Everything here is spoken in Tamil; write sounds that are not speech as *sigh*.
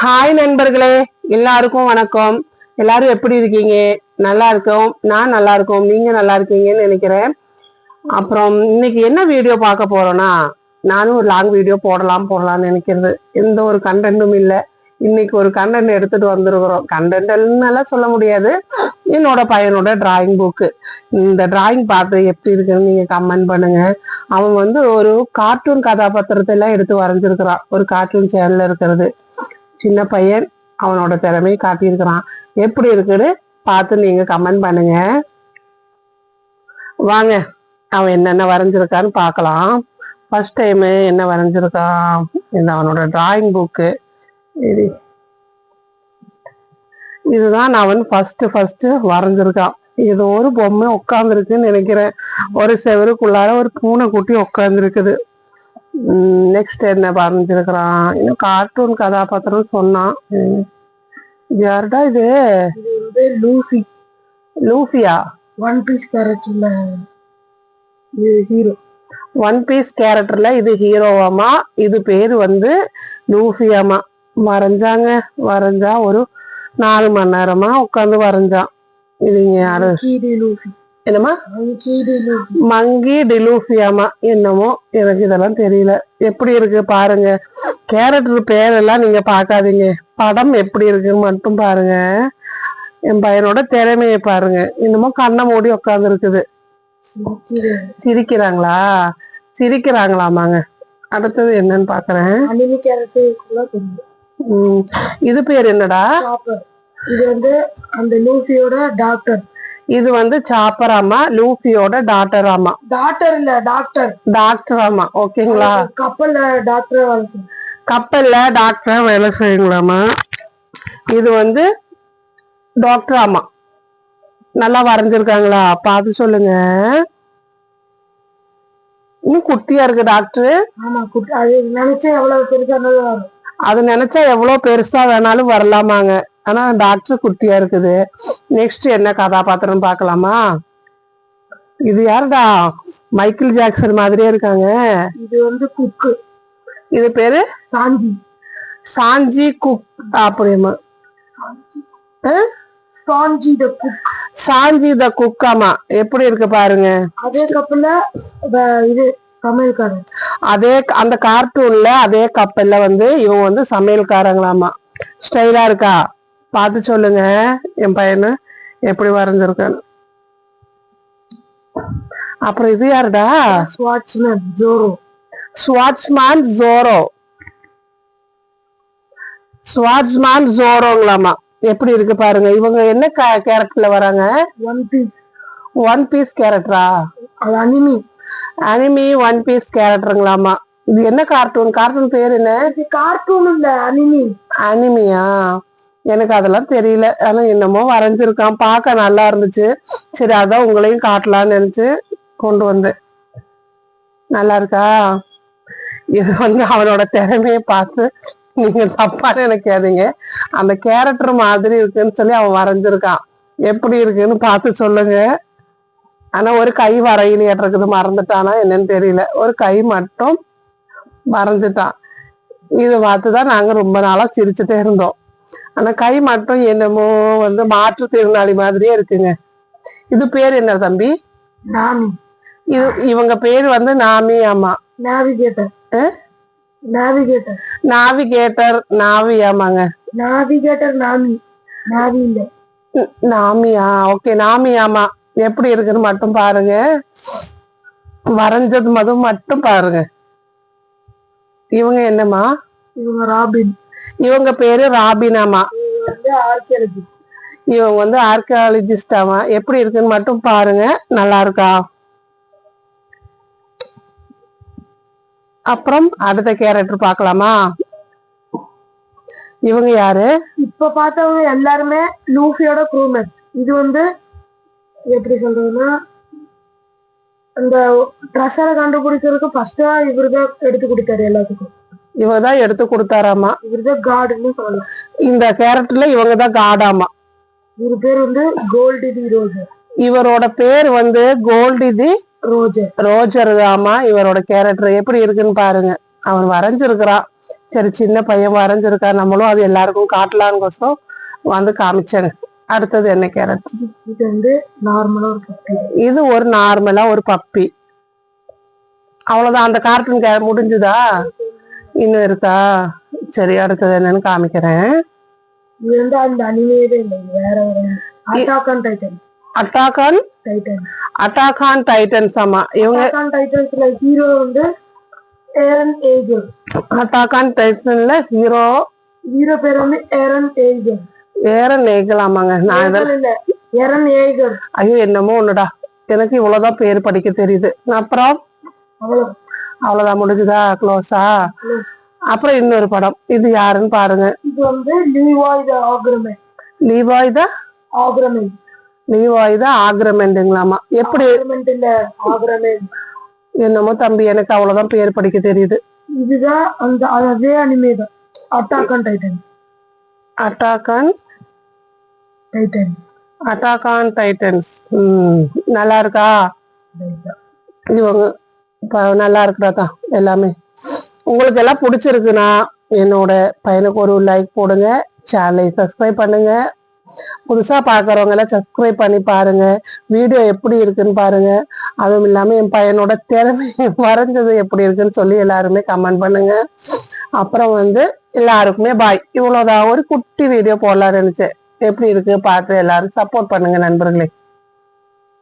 ஹாய் நண்பர்களே எல்லாருக்கும் வணக்கம். எல்லாரும் எப்படி இருக்கீங்க? நல்லா இருக்கோம். நான் நல்லா இருக்கோம். நீங்க நல்லா இருக்கீங்கன்னு நினைக்கிறேன். அப்புறம் இன்னைக்கு என்ன வீடியோ பார்க்க போறோம்னா நானும் ஒரு லாங் வீடியோ போடலாம் போடலாம்னு நினைக்கிறது. எந்த ஒரு கண்டென்ட்டும் இல்லை. இன்னைக்கு ஒரு கண்டென்ட் எடுத்துட்டு வந்திருக்கிறோம். கண்டென்ட்லாம் சொல்ல முடியாது. என்னோட பையனோட டிராயிங் புக்கு இந்த டிராயிங் பார்த்து எப்படி இருக்குன்னு நீங்க கமெண்ட் பண்ணுங்க. அவன் வந்து ஒரு கார்ட்டூன் கதாபாத்திரத்தை எல்லாம் எடுத்து வரைஞ்சிருக்கிறான். ஒரு கார்ட்டூன் சேனல்ல இருக்கிறது. சின்ன பையன் அவனோட திறமையை காட்டியிருக்கிறான். எப்படி இருக்குன்னு பார்த்து நீங்க கமெண்ட் பண்ணுங்க. வாங்க அவன் என்னென்ன வரைஞ்சிருக்கான்னு பார்க்கலாம். ஃபர்ஸ்ட் டைம் என்ன வரைஞ்சிருக்கான்? இந்த அவனோட டிராயிங் புக்கு இது. இதுதான் நான் வந்து ஃபர்ஸ்ட் ஃபர்ஸ்ட் வரைஞ்சிருக்கான். ஏதோ ஒரு பொம்மை உட்காந்துருக்குன்னு நினைக்கிறேன். ஒரு செவருக்குள்ளார ஒரு பூனை குட்டி உட்காந்துருக்குது நெக்ஸ்ட் என்ன வரைஞ்சிருக்கிறான் இன்னும் கார்ட்டூன் கதாபாத்திரம் சொன்னான். யாருடா இது? லூசி. லூஃபியா ஒன் பீஸ் கேரக்டர்ல இது ஹீரோ ஒன் பீஸ் கேரக்டர்ல இது ஹீரோவாமா இது பேர் வந்து லூஃபியாமா வரைஞ்சாங்க. வரைஞ்சா ஒரு நாலு மணி நேரமா உட்காந்து வரைஞ்சான். இது இங்க யாரு? கீடி என்னமா என்னம்மா? மங்கி டிலூஃபியாமா என்னமோ? எனக்கு இதெல்லாம் தெரியல. எப்படி இருக்கு பாருங்க. கேரக்டர் பேரெல்லாம் நீங்க பார்க்காதீங்க. படம் எப்படி இருக்குன்னு மட்டும் பாருங்க. என் பையனோட திறமையை பாருங்க. என்னமோ கண்ணை மூடி உட்கார்ந்து இருக்குது சிரிக்கிறாங்களா? சிரிக்கிறாங்களாமாங்க. அடுத்தது என்னன்னு பாக்குறேன். இது பேர் என்னடா? இது வந்து அந்த லூசியோட டாக்டர் இது வந்து சாப்பராமா லூஃபியோட டாட்டராமா டாக்டர் இல்ல டாக்டர் டாக்டராமா ஓகேங்களா? கப்பல்ல டாக்டர் கப்பல்ல டாக்டரா வேலை செய்யுங்களாமா இது வந்து டாக்டர் ஆமா நல்லா வரைஞ்சிருக்காங்களா? பார்த்து சொல்லுங்க. இன்னும் குட்டியா இருக்கு டாக்டர் ஆமா குட்டி அது நினைச்சா எவ்வளவு வரும். அது நினைச்சா எவ்வளவு பெருசா வேணாலும் வரலாமாங்க. ஆனா டாக்டர் குட்டியா இருக்குது. நெக்ஸ்ட் என்ன கதாபாத்திரம் பார்க்கலாமா? இது யாருடா? மைக்கேல் ஜாக்சன் மாதிரியே இருக்காங்க. இது வந்து குக்கு. இது பேரு? சாஞ்சி. Sanji cook. அப்படிமா Sanji. The cook. Sanji the குக்காமா எப்படி இருக்கு பாருங்க. அதே கப்பல்ல இது சமையல்காரன். அதே அந்த கார்ட்டூன்ல அதே கப்பல்ல வந்து இவங்க வந்து சமையல்காரங்களாமா. ஸ்டைலா இருக்கா? பார்த்து சொல்லுங்க. என் பையனு எப்படி வரைஞ்சிருக்கான்னு அப்புறம் இது யாருடா? ஸ்வாட்ச்மேன் ஜோரோ ஸ்வாட்ச்மேன் ஜோரோ ஸ்வாட்ச்மேன் ஜோரோங்களாமா எப்படி இருக்கு பாருங்க. இவங்க என்ன கேரக்டர்ல வராங்க? ஒன் பீஸ் ஒன் பீஸ் கேரக்டரா அது அனிமி அனிமி ஒன் பீஸ் கேரக்டருங்களாமா இது என்ன கார்ட்டூன் கார்ட்டூன் பேர் என்ன? கார்ட்டூன் இல்ல அனிமி அனிமியா எனக்கு அதெல்லாம் தெரியல. ஆனா என்னமோ வரைஞ்சிருக்கான். பார்க்க நல்லா இருந்துச்சு. சரி அதான் உங்களையும் காட்டலாம்னு நினைச்சு கொண்டு வந்தேன். நல்லா இருக்கா? இது வந்து அவனோட திறமையை பார்த்து நீங்க தப்பா நினைக்காதீங்க. அந்த கேரக்டர் மாதிரி இருக்குன்னு சொல்லி அவன் வரைஞ்சிருக்கான். எப்படி இருக்குன்னு பார்த்து சொல்லுங்க. ஆனா ஒரு கை வரையிலேற்றுக்குது மறந்துட்டானா என்னன்னு தெரியல. ஒரு கை மட்டும் மறந்துட்டான் இதை பார்த்துதான் நாங்க ரொம்ப நாளா சிரிச்சுட்டே இருந்தோம். ஆனா கை மட்டும் என்னமோ வந்து மாற்றுத்திறனாளி மாதிரியே இருக்குங்க. இது பேர் என்ன தம்பி? நாமி. இது இவங்க பேர் வந்து நாமி ஆமா. நேவிகேட்டர்? நேவிகேட்டர் நாவிகேட்டர் நாவி ஆமாங்க. நேவிகேட்டர் நாமி. நாவி இல்ல. நாமியா? ஓகே நாமி ஆமா. எப்படி இருக்குன்னு மட்டும் பாருங்க. வரைஞ்சது மதும் மட்டும் பாருங்க. இவங்க என்னம்மா? இவங்க ராபின். இவங்க பேரு ராபினாமா. இவங்க வந்து ஆர்கியாலஜிஸ்டாமா எப்படி இருக்குன்னு மட்டும் பாருங்க. நல்லா இருக்கா? அப்புறம் அடுத்த கேரக்டர் பார்க்கலாமா? இவங்க யாரு? இப்ப பார்த்தவங்க எல்லாருமே லூஃபியோட க்ரூமேட்ஸ் இது வந்து எப்படி சொல்றதுன்னா அந்த ட்ரெஷரை கண்டுபிடிக்கிறதுக்கு ஃபர்ஸ்டா இவருதான் எடுத்து கொடுத்தாரு எல்லாத்துக்கும். தான் எடுத்து கொடுத்தாராமா? இவர்தான் காடுன்னு சொல்லலாம் இந்த கேரக்டர்ல இவங்க தான் காடாமா இவர் பேர் வந்து கோல்டு தி ரோஜர் இவரோட பேர் வந்து கோல்டி தி ரோஜர் ரோஜர் ஆமா இவரோட கேரக்டர் எப்படி இருக்குன்னு பாருங்க. அவன் வரைஞ்சிருக்கிறான். சரி சின்ன பையன் வரைஞ்சிருக்கா நம்மளும் அது எல்லாருக்கும் காட்டலான்னுக்கோசம் வந்து காமிச்சேங்க. அடுத்தது என்ன கேரட் இது வந்து நார்மலா ஒரு பப்பி இது ஒரு நார்மலா ஒரு பப்பி அவ்வளவுதான் அந்த கார்ட்டூன் முடிஞ்சுதா? இன்னும் இருக்கா? சரி அடுத்தது என்னன்னு காமிக்கிறேன். அட்டாகான் டைட்டன் அட்டாகான் டைட்டன்ஸ் ஆமா. இவங்க டைட்டன்ஸ்ல ஹீரோ வந்து ஏரன் ஏஜர் அட்டாகான் டைட்டன்ல ஹீரோ ஹீரோ பேர் வந்து ஏரன் ஏஜர் வேற நேக்கலாமாங்க நான் இதில் இல்ல. ஏரன் ஏஜர் ஐயோ என்னமோ ஒண்ணுடா. எனக்கு இவ்வளவுதான் பேர் படிக்க தெரியுது. அப்புறம் அவ்வளவு அவ்வளவுதான் முடிஞ்சுதா? க்ளோஸா அப்புறம் இன்னொரு படம். இது யாருன்னு பாருங்க. இது வந்து லீவாய் த ஆக்ரமெண்ட் லீவாய் த ஆக்ரமெண்ட் லீவாய் த ஆக்ரமெண்ட்டுங்களாமா எப்படி? ஆக்ரமெண்ட் இல்ல ஆக்ரமெண்ட் என்னமோ தம்பி எனக்கு அவ்வளவுதான் பேர் படிக்க தெரியுது. இதுதான் அந்த அதே அனிமே தான். Attack on titan attack on titan attack on titans ம் நல்லா இருக்கா? இவங்க நல்லா இருக்கிறதா எல்லாமே. உங்களுக்கு எல்லாம் பிடிச்சிருக்குன்னா என்னோட பையனுக்கு ஒரு லைக் போடுங்க சேனலை சப்ஸ்கிரைப் பண்ணுங்க. புதுசாக பார்க்குறவங்க எல்லாம் சப்ஸ்கிரைப் பண்ணி பாருங்க. வீடியோ எப்படி இருக்குன்னு பாருங்க. அதுவும் இல்லாமல் என் பையனோட திறமை *laughs* வரைஞ்சது எப்படி இருக்குன்னு சொல்லி எல்லாருமே கமெண்ட் பண்ணுங்க. அப்புறம் வந்து எல்லாருக்குமே பாய் இவ்வளோதான் ஒரு குட்டி வீடியோ போடலாம்னு இருந்துச்சு எப்படி இருக்கு? பார்த்து எல்லாரும் சப்போர்ட் பண்ணுங்க நண்பர்களே.